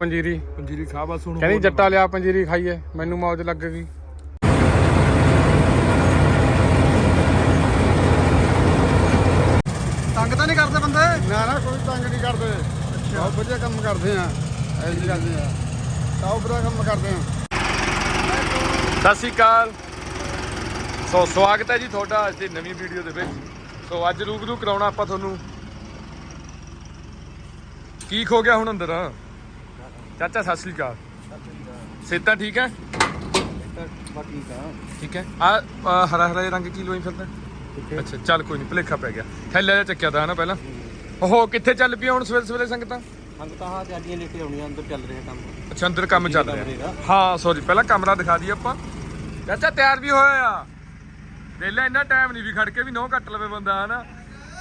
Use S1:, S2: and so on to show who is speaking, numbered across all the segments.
S1: ਪੰਜੀਰੀ।
S2: ਪੰਜੀਰੀ ਖਾ ਬਸ ਹੁਣ
S1: ਕਹਿੰਦੀ ਜੱਟਾ ਲਿਆ ਪੰਜੀਰੀ ਖਾਈਏ। ਮੈਨੂੰ ਮੌਜ ਲੱਗ ਗਈ
S2: ਤੰਗ ਤਾਂ ਨਹੀਂ ਕਰਦੇ ਬੰਦੇ?
S1: ਨਾ ਨਾ ਕੋਈ ਤੰਗ ਨਹੀਂ ਕਰਦੇ। ਬਹੁਤ ਵਧੀਆ ਕੰਮ ਕਰਦੇ ਆ। ਐਂ ਜੀ ਕਰਦੇ ਆ। ਬਹੁਤ ਵਧੀਆ ਕੰਮ ਕਰਦੇ ਆ।
S2: ਸਤਿ ਸ਼੍ਰੀ ਅਕਾਲ। ਸੋ ਸਵਾਗਤ ਹੈ ਜੀ ਤੁਹਾਡਾ ਅੱਜ ਦੀ ਨਵੀਂ ਵੀਡੀਓ ਦੇ ਵਿੱਚ। ਸੋ ਅੱਜ ਰੂਬਰੂ ਕਰਾਉਣਾ ਆਪਾਂ ਤੁਹਾਨੂੰ। ਕੀ ਖੋ ਗਿਆ ਹੁਣ ਅੰਦਰ? ਚਾਚਾ ਸਤਿ ਸ਼੍ਰੀ ਅਕਾਲ। ਸਿਹਤਾਂ ਠੀਕ ਹੈ? ਠੀਕ ਹੈ। ਆ ਹਰਾ ਹਰਾ ਰੰਗ ਕੀ ਲੋਈ ਫਿਰਦਾ? ਅੱਛਾ ਚੱਲ ਕੋਈ ਨਹੀਂ ਭੁਲੇਖਾ ਪੈ ਗਿਆ। ਥੈਲੇ ਜਿਹਾ ਚੱਕਿਆ ਤਾਂ ਨਾ ਪਹਿਲਾਂ। ਓਹੋ ਕਿੱਥੇ ਚੱਲ ਪਿਆ ਹੁਣ ਸਵੇਰੇ ਸਵੇਰੇ ਸੰਗਤਾਂ?
S3: ਸੰਗਤਾਂ ਹਾਂ ਤੇ ਆਡੀਆਂ ਲੈ ਕੇ ਆਉਣੀਆਂ ਅੰਦਰ ਚੱਲ ਰਿਹਾ ਕੰਮ।
S2: ਅੱਛਾ ਅੰਦਰ ਕੰਮ ਚੱਲ ਰਿਹਾ।
S3: ਦਾ।
S2: ਹਾਂ ਸੌਰੀ ਪਹਿਲਾਂ ਕਮਰਾ ਦਿਖਾ ਦਈਏ ਆਪਾਂ। ਚਾਚਾ ਤਿਆਰ ਵੀ ਹੋਇਆ ਆ। ਵੇਲਾ ਇੰਨਾ ਟਾਈਮ ਨਹੀਂ ਵੀ ਖੜ ਕੇ ਵੀ ਨੋ ਕੱਟ ਲਵੇ ਬੰਦਾ ਹਨਾ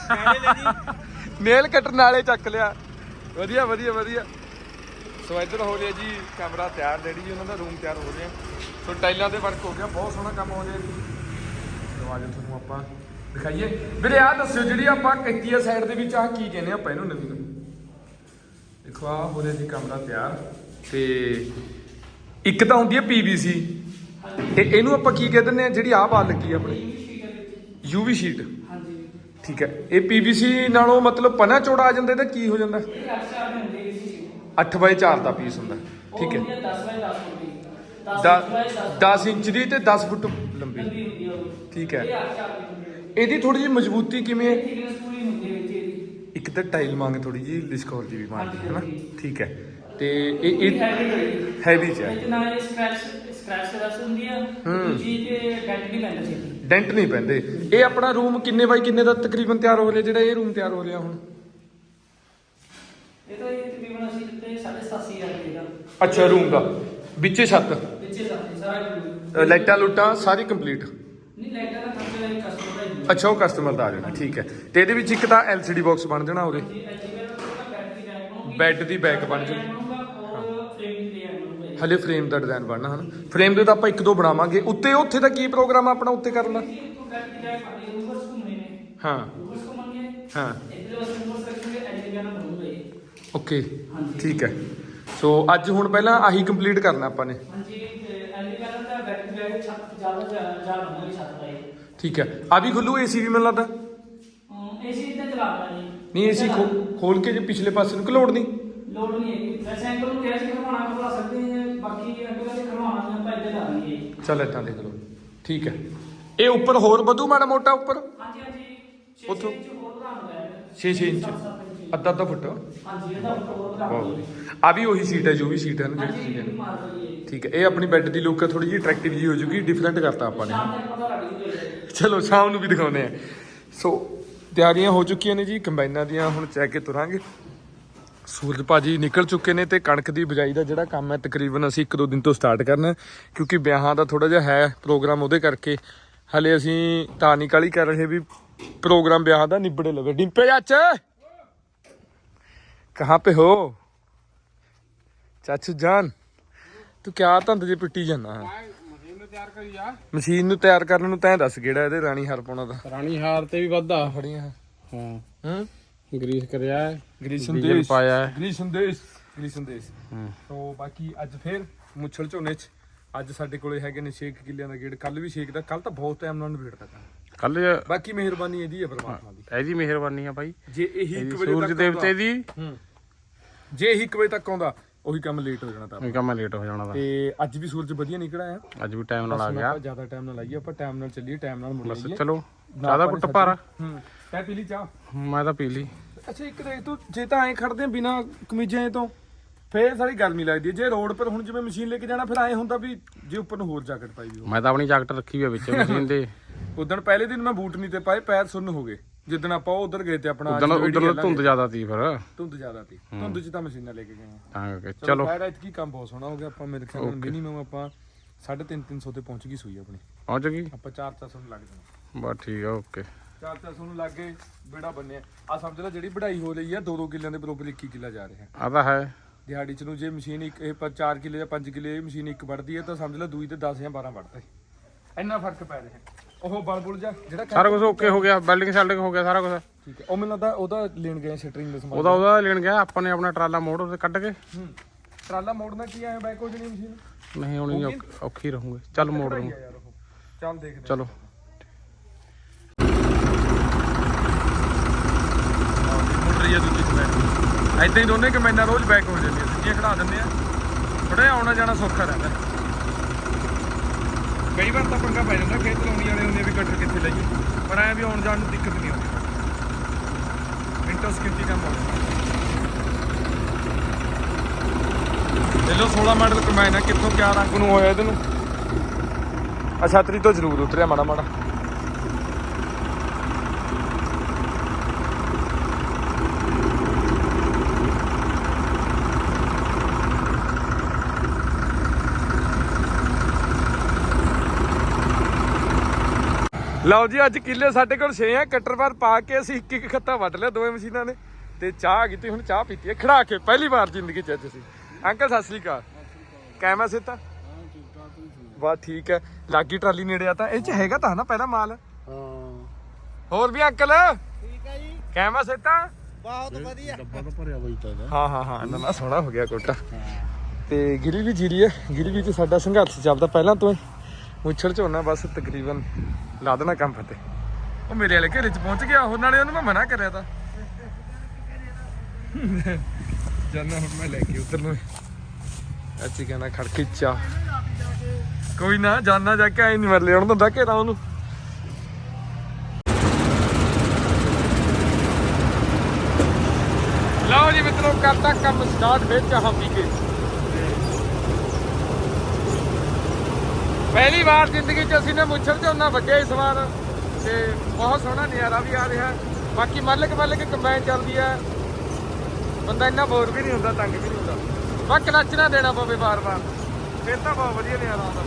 S2: ਨੇਲ ਕੱਟਣ ਨਾਲੇ ਚੱਕ ਲਿਆ। ਵਧੀਆ ਵਧੀਆ ਵਧੀਆ। ਸੋ ਇੱਧਰ ਹੋ ਰਿਹਾ ਜੀ ਕਮਰਾ ਤਿਆਰ ਡੈਡੀ ਜੀ ਉਹਨਾਂ ਦਾ ਰੂਮ ਤਿਆਰ ਹੋ ਰਿਹਾ। ਸੋ ਟਾਈਲਾਂ ਦੇ ਵਰਕ ਹੋ ਗਿਆ ਬਹੁਤ ਸੋਹਣਾ ਕੰਮ ਹੋ ਰਿਹਾ ਜੀ। ਸੋ ਤੁਹਾਨੂੰ ਆਪਾਂ ਦਿਖਾਈਏ। ਵੀਰੇ ਆਹ ਦੱਸਿਓ ਜਿਹੜੀ ਆਪਾਂ ਕੱਟੀ ਆ ਸਾਈਡ ਦੇ ਵਿੱਚ ਆਹ ਕੀ ਕਹਿੰਦੇ ਆਪਾਂ ਇਹਨੂੰ ਨਵੀਂ ਦੇਖੋ ਆ ਹੋ ਰਿਹਾ ਜੀ ਕਮਰਾ ਤਿਆਰ ਤੇ ਇੱਕ ਤਾਂ ਹੁੰਦੀ ਹੈ ਪੀਵੀਸੀ ਤੇ ਇਹਨੂੰ ਆਪਾਂ ਕੀ ਕਹਿ ਦਿੰਦੇ ਆ ਜਿਹੜੀ ਆਹ ਵਾਲ ਲੱਗੀ ਆਪਣੀ। UV sheet. ਠੀਕ ਹੈ। ਇਹ ਪੀਵੀਸੀ ਨਾਲੋਂ ਮਤਲਬ ਪਨਾ ਚੌੜਾ ਆ ਜਾਂਦਾ ਇਹਦਾ ਕੀ ਹੋ ਜਾਂਦਾ? 8 ਬਾਈ 4 ਦਾ ਪੀਸ ਹੁੰਦਾ ਠੀਕ ਹੈ। 10 ਇੰਚ ਦੀ ਤੇ 10 ਫੁੱਟ ਲੰਬੀ। ਠੀਕ ਹੈ। ਇਹਦੀ ਥੋੜੀ ਜਿਹੀ ਮਜ਼ਬੂਤੀ ਕਿਵੇਂ? ਹੈ ਇੱਕ ਤਾਂ ਟਾਈਲ ਮੰਗ ਥੋੜੀ ਜਿਹੀ ਲਿਸਕੌਰ ਜੀ ਵੀ ਮਾਰਦੀ ਹੈ ਨਾ ਠੀਕ ਹੈ। ਤੇ ਇਹ ਇਹ ਹੈਵੀ ਚ ਹੈ। ਡੈਂਟ ਨਹੀਂ ਪੈਂਦੇ ਇਹ ਆਪਣਾ ਰੂਮ ਕਿੰਨੇ ਬਾਈ ਕਿੰਨੇ ਦਾ ਤਕਰੀਬਨ ਤਿਆਰ ਹੋ ਰਿਹਾ? ਜਿਹੜਾ ਇਹ ਰੂਮ ਤਿਆਰ ਹੋ ਰਿਹਾ ਹੁਣ? ਅੱਛਾ ਰੂਮ ਦਾ। ਵਿੱਚੇ ਛੱਤ ਅ, ਲਾਈਟਾਂ ਲੁੱਟਾਂ ਸਾਰੀ ਕੰਪਲੀਟ ਅੱਛਾ ਉਹ ਕਸਟਮਰ ਦਾ ਆ ਜਾਣਾ ਠੀਕ ਹੈ। ਤੇ ਇਹਦੇ ਵਿੱਚ ਇੱਕ ਤਾਂ LCD ਬਾਕਸ ਬਣ ਜਾਣਾ ਉਰੇ। ਬੈੱਡ ਦੀ ਬੈਕ ਬਣ ਜਾਣੀ ਹਲੇ ਫਰੇਮ ਦਾ ਡਿਜ਼ਾਈਨ ਬਣਨਾ ਹਨ। ਫਰੇਮ ਦੇ ਤਾਂ ਆਪਾਂ ਇੱਕ ਦੋ ਬਣਾਵਾਂਗੇ। ਉੱਤੇ ਉੱਥੇ ਦਾ ਕੀ ਪ੍ਰੋਗਰਾਮ ਆ ਆਪਣਾ ਉੱਤੇ ਕਰਨ ਦਾ? ਹਾਂ। ਹਾਂ। ਓਕੇ ਠੀਕ ਹੈ। ਸੋ ਅੱਜ ਹੁਣ ਪਹਿਲਾਂ ਆਹੀ ਕੰਪਲੀਟ ਕਰਨਾ ਆਪਾਂ ਨੇ। ਠੀਕ ਹੈ। ਆ ਵੀ ਖੁੱਲੂ ਏਸੀ ਵੀ ਮੈਨੂੰ ਲੱਗਦਾ? ਨਹੀਂ ਏਸੀ ਖੋਲ ਕੇ ਜੇ ਪਿਛਲੇ ਪਾਸੇ ਨੂੰ ਘਲੋੜ ਨਹੀਂ।
S4: ਲੋਡ ਨਹੀਂ ਹੈਗੀ। ਵੈਸੇ ਅੰਕਲ ਨੂੰ ਕਿਹਾ ਸੀ ਕਰਵਾਉਣਾ ਕਰਵਾ ਸਕਦੇ ਹਾਂ ਬਾਕੀ ਅੰਕਲ ਨੇ ਕਰਵਾਉਣਾ ਨਹੀਂ ਆਪਾਂ ਲਾ ਦਾਂਗੇ
S2: ਚੱਲ ਦੇਖ ਲਓ। ਠੀਕ ਹੈ। ਇਹ ਉੱਪਰ ਹੋਰ ਵਧੂ ਮਾੜਾ ਮੋਟਾ ਉੱਪਰ?
S4: ਹਾਂਜੀ ਹਾਂਜੀ। 6
S2: ਉੱਥੋਂ?
S4: ਇੰਚ ਹੋਰ ਵਧਾਉਣਾ ਹੈ
S2: 6-6 ਇੰਚ। ਅੱਧਾ ਅੱਧਾ ਫੁੱਟ।
S4: ਹਾਂਜੀ ਇਹਦਾ
S2: ਆ ਵੀ ਉਹੀ ਸੀਟ ਹੈ ਜੋ ਵੀ ਸੀਟ ਹੈ ਨਾ ਜਿਹੜੀ ਸੀਟ ਹੈ
S4: ਮਾਰ ਦਈਏ
S2: ਠੀਕ ਹੈ ਇਹ ਆਪਣੀ ਬੈੱਡ ਦੀ ਲੁੱਕ ਥੋੜੀ ਜਿਹੀ ਅਟਰੈਕਟਿਵ ਜੀ ਹੋ ਜੂਗੀ ਡਿਫਰੈਂਟ ਕਰਤਾ ਆਪਾਂ ਨੇ।
S4: ਸ਼ਾਮ ਤੱਕ ਪਤਾ ਲੱਗ ਜੂਗਾ
S2: ਚਲੋ ਸ਼ਾਮ ਨੂੰ ਵੀ ਦਿਖਾਉਂਦੇ ਆ ਸੋ ਤਿਆਰੀਆਂ ਹੋ ਚੁੱਕੀਆਂ ਨੇ ਜੀ ਕੰਬਾਈਨਾਂ ਦੀਆਂ ਹੁਣ ਚੈੱਕ ਕੇ ਤੁਰਾਂਗੇ। ਸੂਰਜ ਭਾਜੀ ਨਿਕਲ ਚੁੱਕੇ ਨੇ ਤੇ ਕਣਕ ਦੀ ਬਿਜਾਈ ਦਾ ਜਿਹੜਾ ਕੰਮ ਹੈ ਤਕਰੀਬਨ ਅਸੀਂ ਇੱਕ ਦੋ ਦਿਨ ਤੋਂ ਸਟਾਰਟ ਕਰਨਾ ਹੈ, ਕਿਉਂਕਿ ਵਿਆਹਾਂ ਦਾ ਥੋੜਾ ਜਿਹਾ ਹੈ ਪ੍ਰੋਗਰਾਮ ਉਹਦੇ ਕਰਕੇ। ਹਲੇ ਅਸੀਂ ਤਾਂ ਨਹੀਂ ਕਾਲੀ ਕਰ ਰਹੇ ਵੀ ਪ੍ਰੋਗਰਾਮ ਵਿਆਹ ਦਾ ਨਿਬੜੇ ਲਵੇ। ਡਿੰਪੇ ਚਾਚੇ ਕਹਾਂ पे हो ਚਾਚੂ ਜਾਨ ਤੂੰ ਕਿਆ ਧੰਦ ਜੇ ਪਿੱਟੀ ਹੈ?
S1: ਮਸ਼ੀਨ ਨੂੰ ਤਿਆਰ ਕਰੀ ਜਾ
S2: ਮਸ਼ੀਨ ਨੂੰ ਤਿਆਰ ਕਰਨ ਨੂੰ ਤੈਂ ਦੱਸ ਕਿਹੜਾ ਇਹਦੇ ਰਾਣੀ ਹਾਰ ਪਾਉਣਾ ਦਾ?
S1: ਰਾਣੀ ਹਾਰ ਤੇ ਵੀ ਵੱਧਾ।
S2: ਫੜੀਆਂ
S1: ਹਾਂ।
S2: ਹੂੰ?
S1: ਗਰੀਸ ਕਰਿਆ ਹੈ।
S2: ਗਰੀ
S1: ਡੀਜ਼ਲ ਪਾਇਆ ਹੈ।
S2: ਗਰੀ ਸੰਦੇਸ਼। ਗਰੀ ਸੰਦੇਸ਼।
S1: ਹਾਂ।
S2: ਤੋਂ ਬਾਕੀ ਅੱਜ ਫੇਰ ਮੁੱਛਲ ਝੋਨੇ ਚ ਅੱਜ ਸਾਡੇ ਕੋਲੇ ਹੈਗੇ ਨੇ 6 ਕਿੱਲਿਆਂ ਦਾ ਗੇੜ। ਕੱਲ ਵੀ 6 ਦਾ। ਕੱਲ ਤਾਂ ਬਹੁਤ ਟਾਈਮ ਨਾਲ ਨਿਬੇੜਦਾ
S1: ਕੱਲ
S2: ਬਾਕੀ ਮਿਹਰਬਾਨੀ ਇਹਦੀ ਹੈ ਪਰਮਾਤਮਾ ਦੀ।
S1: ਇਹਦੀ ਮਿਹਰਬਾਨੀ ਆ ਭਾਈ
S2: ਜੇ ਇਹੀ 1
S1: ਇਹਦੀ
S2: ਵਜੇ
S1: ਸੂਰਜ
S2: ਤੱਕ
S1: ਦੇਵਤੇ ਦੀ।
S2: ਹੂੰ। ਜੇ ਇਹੀ 1 ਵਜੇ ਤੱਕ ਆਉਂਦਾ ਉਹੀ ਕੰਮ ਲੇਟ ਹੋ ਜਾਣਾ ਤਾਂ
S1: ਇਹ ਕੰਮ ਲੇਟ ਹੋ ਜਾਣਾ
S2: ਤੇ। ਅੱਜ ਵੀ ਸੂਰਜ ਵਧੀਆ ਨਿਕਲ ਆਇਆ
S1: ਅੱਜ ਵੀ ਟਾਈਮ ਨਾਲ ਆ ਗਿਆ।
S2: ਆਪਾਂ ਜ਼ਿਆਦਾ ਟਾਈਮ ਨਾਲ ਲਾਈਏ ਆਪਾਂ ਟਾਈਮ ਨਾਲ ਚੱਲੀਏ ਟਾਈਮ ਨਾਲ ਮੁੜ
S1: ਬਸ
S2: ਲਈਏ
S1: ਚਲੋ ਜ਼ਿਆਦਾ ਕੁੱਟ ਭਾਰਾ।
S2: ਹੂੰ ਤੈ ਪੀ ਲਈ ਚਾਹ?
S1: ਮੈਂ ਤਾਂ ਪੀ ਲਈ।
S2: ਅੱਛਾ ਇੱਕ ਦੇਖ ਤੂੰ ਜੇ ਤਾਂ ਐਂ ਖੜਦੇ ਬਿਨਾ ਕਮੀਜ਼ਾਂ ਤੋਂ ਫੇਰ ਸਾਰੀ ਗਰਮੀ ਲੱਗਦੀ ਹੈ। ਜੇ ਰੋਡ ਪਰ ਹੁਣ ਜਿਵੇਂ ਮਸ਼ੀਨ ਲੈ ਕੇ ਜਾਣਾ ਫਿਰ ਐਂ ਹੁੰਦਾ ਵੀ ਜੇ ਉੱਪਰ ਨੂੰ ਹੋਰ ਜਾਕਟ ਪਾਈ ਵੀ
S1: ਮੈਂ ਤਾਂ ਆਪਣੀ ਜੈਕਟ ਰੱਖੀ ਹੋਈ ਆ ਵਿੱਚ ਮਸ਼ੀਨ ਦੇ
S2: ਉਦੋਂ ਪਹਿਲੇ ਦਿਨ ਮੈਂ ਬੂਟ ਨਹੀਂ ਤੇ ਪਾਏ ਪੈਰ ਸੁੰਨ ਹੋ ਗਏ। ਜਿੱਦਣ ਆਪਾਂ ਉਧਰ ਗਏ ਤੇ ਆਪਣਾ
S1: ਉਦੋਂ
S2: ਲਾਂਗੇ।
S1: ਧੁੰਦ ਜ਼ਿਆਦਾ ਸੀ ਫਿਰ।
S2: ਧੁੰਦ ਜ਼ਿਆਦਾ ਸੀ। ਧੁੰਦ ਚ ਤਾਂ ਮਸ਼ੀਨਾਂ ਲੈ ਕੇ ਗਏ ਆ।
S1: ਤਾਂ ਕਰਕੇ।
S2: ਚਲੋ ਖੈਰ ਐਤਕੀ ਕੰਮ ਬਹੁਤ ਸੋਹਣਾ ਹੋ ਗਿਆ। ਆਪਾਂ ਮੇਰੇ ਖਿਆਲ ਨਾਲ ਮਿਨੀਮਮ ਆਪਾਂ 3.5 300 ਤੇ ਪਹੁੰਚ ਗਈ ਸੂਈ ਆਪਣੀ।
S1: ਪਹੁੰਚ ਗਈ?
S2: ਆਪਾਂ 4-400 ਨੂੰ ਲੱਗ ਜਾਣਾ।
S1: ਬਸ ਠੀਕ ਆ ਓਕੇ
S2: 4-400 ਨੂੰ ਲੱਗ ਗਏ ਬੇੜਾ ਬੰਨਿਆ। ਆ ਸਮਝ ਲੈ ਜਿਹੜੀ ਵਢਾਈ ਹੋ ਰਹੀ ਆ 2-2 ਕਿੱਲਿਆਂ ਦੇ ਬਰੋਬਰ 21 ਕਿੱਲਾ ਜਾ ਰਿਹਾ।
S1: ਆ ਤਾਂ ਹੈ।
S2: ਦਿਹਾੜੀ ਚ ਨੂੰ ਜੇ ਮਸ਼ੀਨ ਇੱਕ ਇਹ 4 ਕਿੱਲੇ ਜਾਂ 5 ਕਿੱਲੇ ਇਹ ਮਸ਼ੀਨ ਇੱਕ ਵੜਦੀ ਹੈ ਤਾਂ ਸਮਝ ਲੈ ਦੂਈ ਤੇ 10 ਜਾਂ 12 ਵੜਦਾ ਇੰਨਾ ਫ਼ਰਕ ਪੈ ਰਿਹਾ। ਉਹ ਬਲ ਬੁਲ ਜਾ ਜਿਹੜਾ
S1: ਸਾਰਾ ਕੁਝ ਓਕੇ ਹੋ ਗਿਆ ਬਿਲਡਿੰਗ ਸੈਲਡਿੰਗ ਹੋ ਗਿਆ ਸਾਰਾ ਕੁਝ
S2: ਠੀਕ ਹੈ ਉਹ ਮੈਨੂੰ ਲੱਗਦਾ ਉਹਦਾ ਲੈਣ ਗਏ ਸ਼ਟਰਿੰਗ ਦਾ ਸਮਾਨ
S1: ਉਹਦਾ ਉਹਦਾ ਲੈਣ ਗਿਆ ਆਪਾਂ ਨੇ ਆਪਣਾ ਟਰਾਲਾ ਮੋੜ ਉਹਦੇ ਕੱਢ ਕੇ।
S2: ਟਰਾਲਾ ਮੋੜਨਾ ਕੀ ਆਇਆ ਬੈਕ ਹੋ ਜਣੀ ਮਸ਼ੀਨ?
S3: ਨਹੀਂ ਹੁਣ ਔਖ- ਰਹੂਗੇ। ਚੱਲ ਮੋੜ
S2: ਉਹ? ਚੱਲ ਦੇਖਦੇ
S3: ਚਲੋ।
S2: ਮੁੜ ਰਹੀ ਹੈ ਦੂਜੀ ਸਪੈਡ ਐਦਾਂ ਹੀ ਦੋਨੇ ਕਮੈਨਾਂ ਰੋਜ਼ ਬੈਕ ਹੋ ਜਾਂਦੀਆਂ ਸਿੱਧੀਆਂ ਖੜਾ ਦਿੰਦੇ ਆ। ਥੋੜਾ ਆਉਣਾ ਜਾਣਾ ਸੌਖਾ ਰਹਿੰਦਾ। ਕਈ ਵਾਰ ਤਾਂ ਪੰਗਾ ਪੈ ਜਾਂਦਾ ਖੇਤ ਲਾਉਣੀ ਵਾਲੇ ਹੁੰਦੇ ਵੀ ਕਟਰ ਕਿੱਥੇ ਲਈਏ। ਪਰ ਐ ਵੀ ਆਉਣ ਜਾਣ ਨੂੰ ਦਿੱਕਤ ਨਹੀਂ ਆਉਂਦੀ। ਮਿੰਟੋ ਸਕਿੰਟੀ ਕੰਮ ਹੋ ਲੈ ਲਓ 16 ਮਾਡਲ ਕੰਬਾਈਨ ਆ। ਕਿੱਥੋਂ ਕਿਆ ਰੰਗ ਨੂੰ ਹੋਇਆ ਇਹਦੇ ਨੂੰ? ਆ ਛਤਰੀ ਤੋਂ ਜ਼ਰੂਰ ਉਤਰਿਆ ਮਾੜਾ ਮਾੜਾ ਲਓ ਜੀ ਅੱਜ ਕਿੱਲੇ ਸਾਡੇ ਕੋਲ 6 ਆ ਕਟਰ ਬਾਰ ਪਾ ਕੇ ਅਸੀਂ ਇੱਕ ਇੱਕ ਖੱਤਾ ਵੱਢ ਲਿਆ ਦੋਵੇਂ ਮਸ਼ੀਨਾਂ ਨੇ ਤੇ ਚਾਹ ਆ ਗਈ ਤੇ ਹੁਣ ਚਾਹ ਪੀਤੀ ਹੈ ਖੜਾ ਕੇ ਪਹਿਲੀ ਵਾਰ ਜ਼ਿੰਦਗੀ ਚ ਅੱਜ ਅਸੀਂ। ਅੰਕਲ ਸਤਿ ਸ੍ਰੀ ਅਕਾਲ। ਕੈਮਾ ਸਿੱਤਾ ਵਾਹ ਠੀਕ ਹੈ। ਲਾਗੀ ਟਰਾਲੀ ਨੇੜੇ ਆ ਤਾਂ ਇਹ ਚ ਹੈਗਾ ਤਾਂ ਨਾ ਪਹਿਲਾ ਮਾਲ?
S1: ਹਾਂ।
S2: ਹੋਰ ਵੀ ਅੰਕਲ?
S1: ਠੀਕ ਹੈ ਜੀ।
S2: ਕੈਮਾ ਸਿੱਤਾ
S1: ਬਹੁਤ ਵਧੀਆ। ਡੱਬਾ ਤਾਂ ਭਰਿਆ ਬਈ ਤਾਂ
S2: ਹਾਂ ਹਾਂ ਹਾਂ ਨਾ ਨਾ ਸੋਹਣਾ ਹੋ ਗਿਆ ਕੋਟਾ। ਤੇ ਗਿਰੀ ਵੀ ਜੀਰੀ ਹੈ ਗਿਰੀ ਵੀ ਚ ਸਾਡਾ ਸੰਘਰਸ਼ ਚੱਲਦਾ ਪਹਿਲਾਂ ਤੋਂ ਹੀ। ਮੁੱਛੜ ਝੋਨਾ ਬਸ ਤਕਰੀਬਨ ਲਾ ਦੇਣਾ ਕੰਮ ਫਤੇ ਉਹ ਮੇਰੇ ਵਾਲੇ ਘਰੇ ਚ ਪਹੁੰਚ ਗਿਆ, ਉਹ ਨਾਲੇ ਉਹਨੂੰ ਮੈਂ ਮਨਾ ਕਰਿਆ ਤਾਂ। ਜਾਨਾ ਹੁਣ ਮੈਂ ਲੈ ਕੇ ਉਧਰ ਨੂੰ। ਅੱਛੀ ਕਹਿੰਦਾ ਖੜਕੀ ਚਾ ਕੋਈ ਨਾ, ਜਾਨਾ ਜਾ ਕੇ ਆਈ ਨਹੀਂ ਮਰ ਲਿਆਉਣ ਦਿੰਦਾ ਘੇਰਾ ਉਹਨੂੰ। ਲਓ ਜੀ ਮਿੱਤਰੋ, ਕਰਤਾ ਕੰਮ ਸਟਾਰਟ ਫੇਰ ਚਾਹਾਂ ਪੀ ਕੇ। ਪਹਿਲੀ ਵਾਰ ਜ਼ਿੰਦਗੀ 'ਚ ਅਸੀਂ ਨੇ ਮੁੱਛਰ ਝੋਨਾ ਵੱਢਿਆ ਇਸ ਵਾਰ। ਤੇ ਬਹੁਤ ਸੋਹਣਾ ਨਜ਼ਾਰਾ ਵੀ ਆ ਰਿਹਾ। ਬਾਕੀ ਮੱਲਕ ਮੱਲਕ ਕੰਬਾਈਨ ਚੱਲਦੀ ਹੈ ਬੰਦਾ ਇੰਨਾ ਬੋਰ ਵੀ ਨਹੀਂ ਹੁੰਦਾ, ਤੰਗ ਵੀ ਨਹੀਂ ਹੁੰਦਾ। ਬਸ ਕਲੱਚ ਨਾ ਦੇਣਾ ਪਵੇ ਵਾਰ-ਵਾਰ। ਫਿਰ ਤਾਂ ਬਹੁਤ ਵਧੀਆ ਨਜ਼ਾਰਾ ਆਉਂਦਾ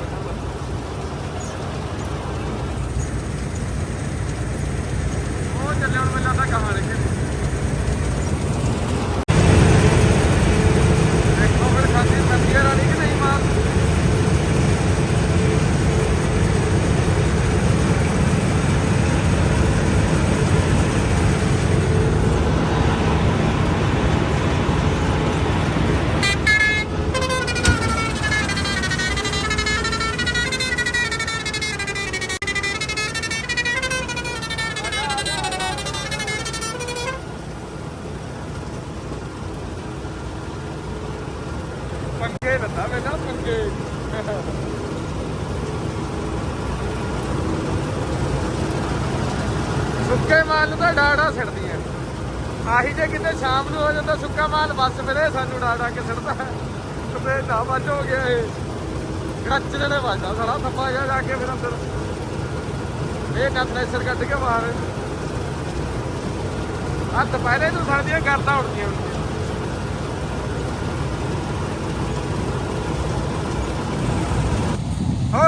S2: ਵੇ ਨਾ ਪੰਗੇ ਸੁੱਕੇ ਮਾਲ ਨੂੰ ਤਾਂ ਡਾੜਾ ਛੱਡਦੀਆਂ ਆਹੀ ਜੇ ਕਿਤੇ ਸ਼ਾਮ ਨੂੰ ਹੋ ਜਾਂਦਾ, ਸੁੱਕਾ ਮਾਲ ਬੱਸ ਫਿਰੇ, ਸਾਨੂੰ ਡਾੜਾ ਕੇ ਛੱਡਦਾ ਤੇ ਨਾ ਵੱਜ ਹੋ ਗਿਆ ਇਹ। ਕੱਚ ਨੇ ਵੱਜਦਾ ਸਾਲਾ, ਥੱਪਾ ਗਿਆ ਜਾ ਕੇ ਫਿਰ ਅੰਦਰ। ਇਹ ਕੰਪਰੈਸਰ ਕੱਢ ਕੇ ਬਾਹਰ। ਆ ਦੁਪਹਿਰੇ ਨੂੰ ਸਾਡੀਆਂ ਕਰਦਾ ਉੱਠਦੀਆਂ ਹੁੰਦੀਆਂ ਹੋ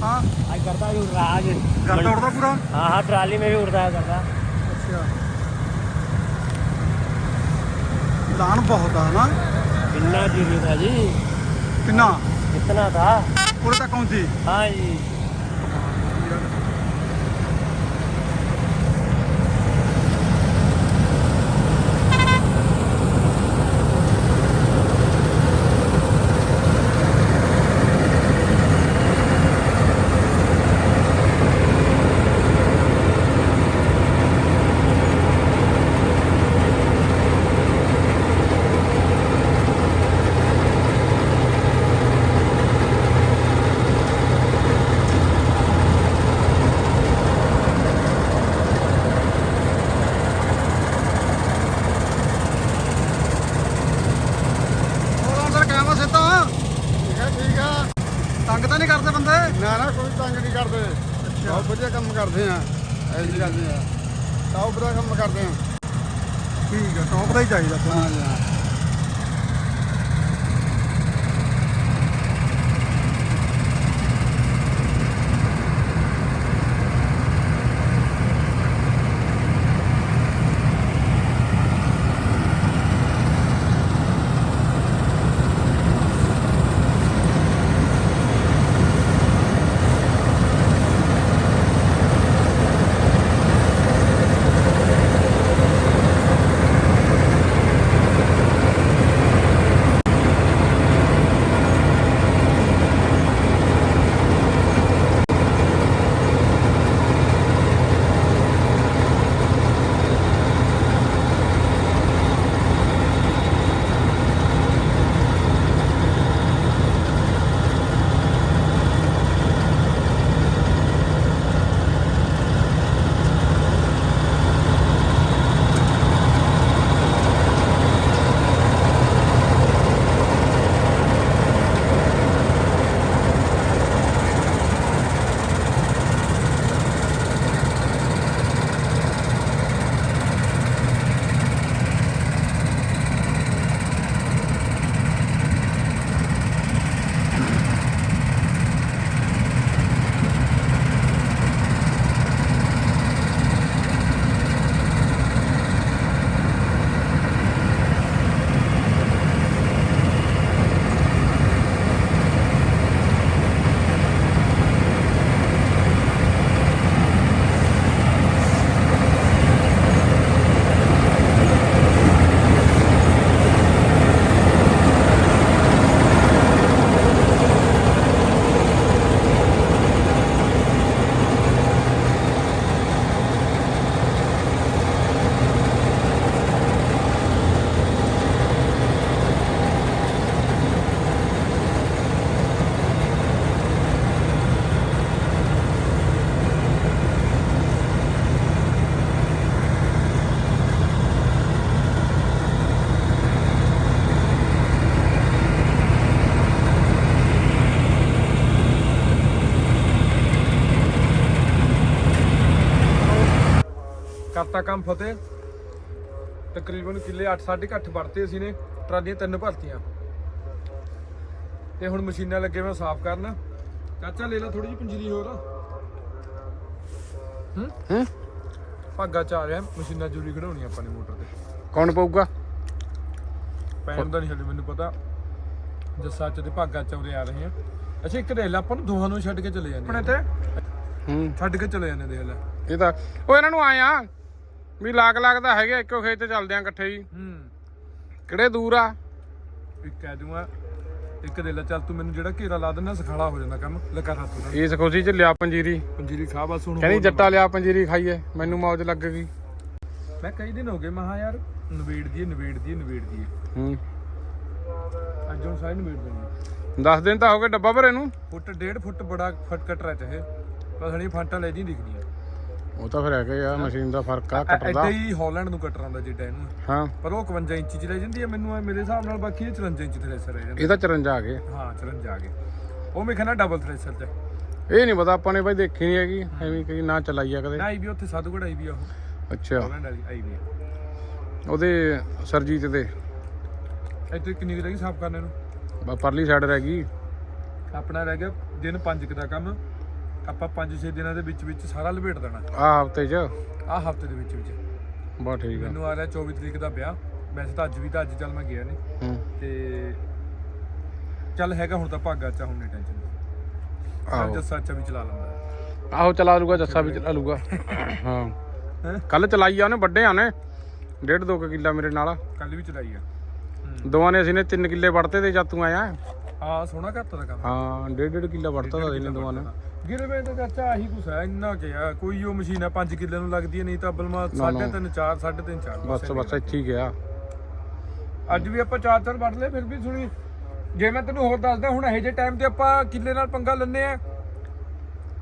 S2: ਹਾਂ
S3: आज करता है उड़ रहा है आज
S2: ਕਰਦਾ ਉੜਦਾ ਪੂਰਾ
S3: हाँ हाँ ट्राली में भी उड़ता है करता
S1: ਅੱਛਾ ਲਾਣ ਬਹੁਤ ਆ ਨਾ
S3: कितना जीरी था जी
S1: ਕਿੰਨਾ
S3: कितना था
S1: ਉਰੇ ਤੱਕ ਆਉਂਦੀ
S3: हाँ जी
S1: ਤਾਂ ਨਹੀਂ ਕਰਦੇ ਬੰਦੇ? ਨਾ ਨਾ ਕੋਈ ਤੰਗ ਨਹੀਂ ਕਰਦੇ। ਬਹੁਤ ਵਧੀਆ ਕੰਮ ਕਰਦੇ ਆ। ਐਂ ਜੀ ਕਰਦੇ ਆ। ਟੌਪ ਦਾ ਕੰਮ ਕਰਦੇ ਆ। ਠੀਕ ਆ ਟੌਪ ਦਾ ਹੀ ਚਾਹੀਦਾ ਹਾਂ ਜੀ ਹਾਂ।
S2: ਕਰਤਾ ਕੰਮ ਫਤਿਹ। ਤਕਰੀਬਨ ਕਿੱਲੇ 8 8.5 ਵੜਤੇ ਅਸੀਂ ਨੇ ਟਰਾਲੀਆਂ ਤਿੰਨ ਭਰਤੀਆਂ। ਤੇ ਹੁਣ ਮਸ਼ੀਨਾਂ ਲੱਗੇ ਮੈਂ ਸਾਫ਼ ਕਰਨ। ਚਾਚਾ ਲੈ ਲੈ ਥੋੜੀ ਜਿਹੀ ਪੰਜੀਰੀ ਹੋਰ। ਹੂੰ?
S1: ਹੂੰ?
S2: ਭਾਗਾ ਚ ਰਿਹਾ ਮਸ਼ੀਨਾਂ ਜ਼ਰੂਰੀ ਖੜਾਉਣੀ ਆਪਾਂ ਨੇ ਮੋਟਰ ਤੇ।
S1: ਕੌਣ ਪਊਗਾ?
S2: ਪੈਣ ਦਾ ਨਹੀਂ ਹਲੇ ਮੈਨੂੰ ਪਤਾ। ਜੱਸਾ ਚ ਤੇ ਭਾਗਾ ਚ ਉਰੇ ਆ ਰਹੇ ਆ। ਅੱਛਾ ਇੱਕ ਦੇ ਲੈ ਆਪਾਂ ਨੂੰ ਦੋਹਾਂ ਨੂੰ ਛੱਡ ਕੇ ਚਲੇ ਜਾਂਦੇ ਆਪਣੇ ਤੇ
S1: ਹੂੰ
S2: ਛੱਡ ਕੇ ਚਲੇ ਜਾਂਦੇ ਦੇਖ ਲੈ।
S1: ਇਹ ਤਾਂ ਉਹ ਇਹਨਾਂ ਨੂੰ ਆਇਆ। ਵੀ ਲਾਗ ਲੱਗਦਾ ਹੈਗੇ ਇੱਕੋ ਖੇਤ 'ਚ ਚੱਲਦੇ ਆ ਇਕੱਠੇ ਹੀ
S2: ਹੂੰ।
S1: ਕਿਹੜੇ ਦੂਰ ਆ?
S2: ਇੱਕ ਕਹਿ ਦੂੰਗਾ ਇੱਕ ਦੇ ਲੈ ਚੱਲ ਤੂੰ ਮੈਨੂੰ ਜਿਹੜਾ ਘੇਰਾ ਲਾ ਦੇਣਾ ਸਖਾਲਾ ਹੋ ਜਾਂਦਾ ਕੰਮ ਲੈ ਕਰ ਹੱਥ ਨਾਲ।
S1: ਇਸ ਖੁਸ਼ੀ 'ਚ ਲਿਆ ਪੰਜੀਰੀ।
S2: ਪੰਜੀਰੀ ਖਾ ਬਸ ਹੁਣ
S1: ਕਹਿੰਦੀ ਜੱਟਾ ਲਿਆ ਪੰਜੀਰੀ ਖਾਈਏ ਮੈਨੂੰ ਮੌਜ ਲੱਗ ਗਈ
S2: ਮੈਂ ਕਈ ਦਿਨ ਹੋ ਗਏ ਮਹਾ ਯਾਰ ਨਵੇੜ ਦੀ ਨਵੇੜ ਦੀ ਨਵੇੜ ਦੀ
S1: ਹੂੰ।
S2: ਅੱਜ ਹੁਣ ਸਾਰੀ ਨਵੇੜ ਦੇਣੀ
S1: 10 ਦਿਨ ਤਾਂ ਹੋ ਗਏ ਡੱਬਾ ਭਰੇ ਨੂੰ।
S2: ਫੁੱਟ ਡੇਢ ਫੁੱਟ ਬੜਾ ਫਟ ਕਟਰਾ ਚ ਇਹ ਬਸ ਹਣੀ ਫਾਂਟਾ ਲੈ ਜੀ ਦਿਖਦੀਆਂ।
S1: ਉਹ ਤਾਂ ਫਿਰ ਹੈਗਾ ਯਾਰ ਮਸ਼ੀਨ ਦਾ ਫ਼ਰਕ ਆ ਕਟਰ
S2: ਐਡਾ
S1: ਦਾ
S2: ਹੀ ਹਾਲੈਂਡ ਨੂੰ ਕਟਰਾਂ ਦਾ ਜਿੱਡਾ ਇਹਨੂੰ।
S1: ਹਾਂ।
S2: ਪਰ ਉਹ 51 ਇੰਚੀ ਚ ਲੈ ਜਾਂਦੀ ਹੈ ਮੈਨੂੰ ਇਹ ਮੇਰੇ ਹਿਸਾਬ ਨਾਲ ਬਾਕੀ ਇਹ 54 ਇੰਚ ਥ੍ਰੈਸ਼ਰ ਹੈ
S1: ਇਹ ਤਾਂ 54 ਆ ਗਏ।
S2: ਹਾਂ 54 ਆ ਗਏ। ਉਹ ਮੈਂ ਕਹਿੰਦਾ ਡਬਲ ਥ੍ਰੈਸ਼ਰ ਤੇ
S1: ਇਹ ਨਹੀਂ ਪਤਾ ਆਪਾਂ ਨੇ ਬਾਈ ਦੇਖੀ ਨਹੀਂ ਹੈਗੀ ਐਵੇਂ ਕਈ ਨਾ ਚਲਾਈ ਆ ਕਦੇ।
S2: ਨਾ ਆਈ ਵੀ ਉੱਥੇ ਸਾਧੂਗੜ ਆਈ ਵੀ ਆ ਉਹ।
S1: ਅੱਛਾ।
S2: ਹਾਲੈਂਡ ਵਾਲੀ ਆਈ ਵੀ ਆ।
S1: ਉਹਦੇ ਸਰਜੀਤ ਦੇ।
S2: ਇੱਥੇ ਕਿੰਨੀ ਕੁ ਰਹਿ ਗਈ ਸਾਫ਼ ਕਰਨੇ ਨੂੰ?
S1: ਬਸ ਪਰਲੀ ਸਾਈਡ ਰਹਿ ਗਈ।
S2: ਆਪਣਾ ਰਹਿ ਗਿਆ ਦਿਨ 5 ਕੁ ਦਾ ਕੰਮ। ਆਪਾਂ 5-6 ਦਿਨਾਂ ਦੇ ਵਿੱਚ ਵਿੱਚ ਸਾਰਾ ਲਪੇਟ ਦੇਣਾ।
S1: ਆ ਹਫ਼ਤੇ 'ਚ?
S2: ਆਹ ਹਫ਼ਤੇ ਦੇ ਵਿੱਚ ਵਿੱਚ।
S1: ਬਸ ਠੀਕ ਆ।
S2: ਮੈਨੂੰ ਆ ਰਿਹਾ 24 ਤਰੀਕ ਦਾ ਵਿਆਹ। ਵੈਸੇ ਤਾਂ ਅੱਜ ਵੀ ਤਾਂ ਅੱਜ ਚੱਲ ਮੈਂ ਗਿਆ ਨਹੀਂ
S1: ਹੂੰ।
S2: ਤੇ ਚੱਲ ਹੈਗਾ ਹੁਣ ਤਾਂ ਭਾਗਾ ਚ ਹੁਣ ਨਹੀਂ ਟੈਨਸ਼ਨ
S1: ਆਹੋ।
S2: ਜੱਸਾ ਚ ਵੀ ਚਲਾ ਲੈਂਦਾ।
S1: ਆਹੋ ਚਲਾ ਲੂਗਾ ਜੱਸਾ ਵੀ ਚਲਾ ਲੂਗਾ। ਹਾਂ।
S2: ਹੈਂ?
S1: ਕੱਲ ਚਲਾਈ ਆ ਉਹਨੇ ਵੱਡੇ ਆ ਉਹਨੇ। ਡੇਢ ਦੋ ਕੁ ਕਿੱਲਾ ਮੇਰੇ ਨਾਲ।
S2: ਕੱਲ ਵੀ ਚਲਾਈ ਆ।
S1: ਦੋਵਾਂ ਨੇ ਅਸੀਂ ਨੇ 3 ਕਿੱਲੇ ਵੜਤੇ ਤੇ ਜਦ ਤੂੰ ਆਇਆ।
S2: ਆ ਸੋਹਣਾ ਕਰਤਾ ਦਾ ਕੰਮ
S1: ਹਾਂ ਡੇਢ ਡੇਢ ਕਿੱਲਾ ਵੜਤਾ ਤਾਂ ਇਹਨੇ ਦੋਵਾਂ ਨੇ
S2: ਗਿਰਵੇ ਤਾਂ ਚਾਚਾ ਆਹੀ ਕੁਛ ਹੈ ਇੰਨਾ ਕਿ ਆ ਕੋਈ ਉਹ ਮਸ਼ੀਨ ਆ 5 ਕਿੱਲੇ ਨੂੰ ਲੱਗਦੀ ਹੈ ਨਹੀਂ ਤਾਂ ਬਲਮਾ 3.5 4 3.5 4
S1: ਬਸ ਬਸ ਇੱਥੇ ਹੀ ਗਿਆ।
S2: ਅੱਜ ਵੀ ਆਪਾਂ ਚਾਰ ਚਾਰ ਵੱਢ ਲਏ ਫਿਰ ਵੀ ਸੁਣੀ। ਜੇ ਮੈਂ ਤੈਨੂੰ ਹੋਰ ਦੱਸਦਾ ਹੁਣ ਇਹੋ ਜਿਹੇ ਟਾਈਮ ਤੇ ਆਪਾਂ ਕਿੱਲੇ ਨਾਲ ਪੰਗਾ ਲੈਨੇ ਆ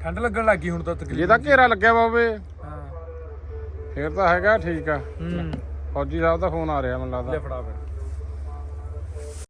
S2: ਠੰਡ ਲੱਗਣ ਲੱਗੀ ਹੁਣ ਤਾਂ ਤਕਰੀਬਨ।
S1: ਤਾਂ ਘੇਰਾ ਲੱਗਿਆ ਬਾਵੇ
S2: ਹਾਂ।
S1: ਫੇਰ ਤਾਂ ਹੈਗਾ ਠੀਕ ਆ। ਫੌਜੀ ਸਾਹਿਬ ਦਾ ਫੋਨ ਆ ਰਿਹਾ ਮੈਨੂੰ
S2: ਲੈ
S1: ਲੱਗਦਾ
S2: ਫੜਾ ਫਿਰ।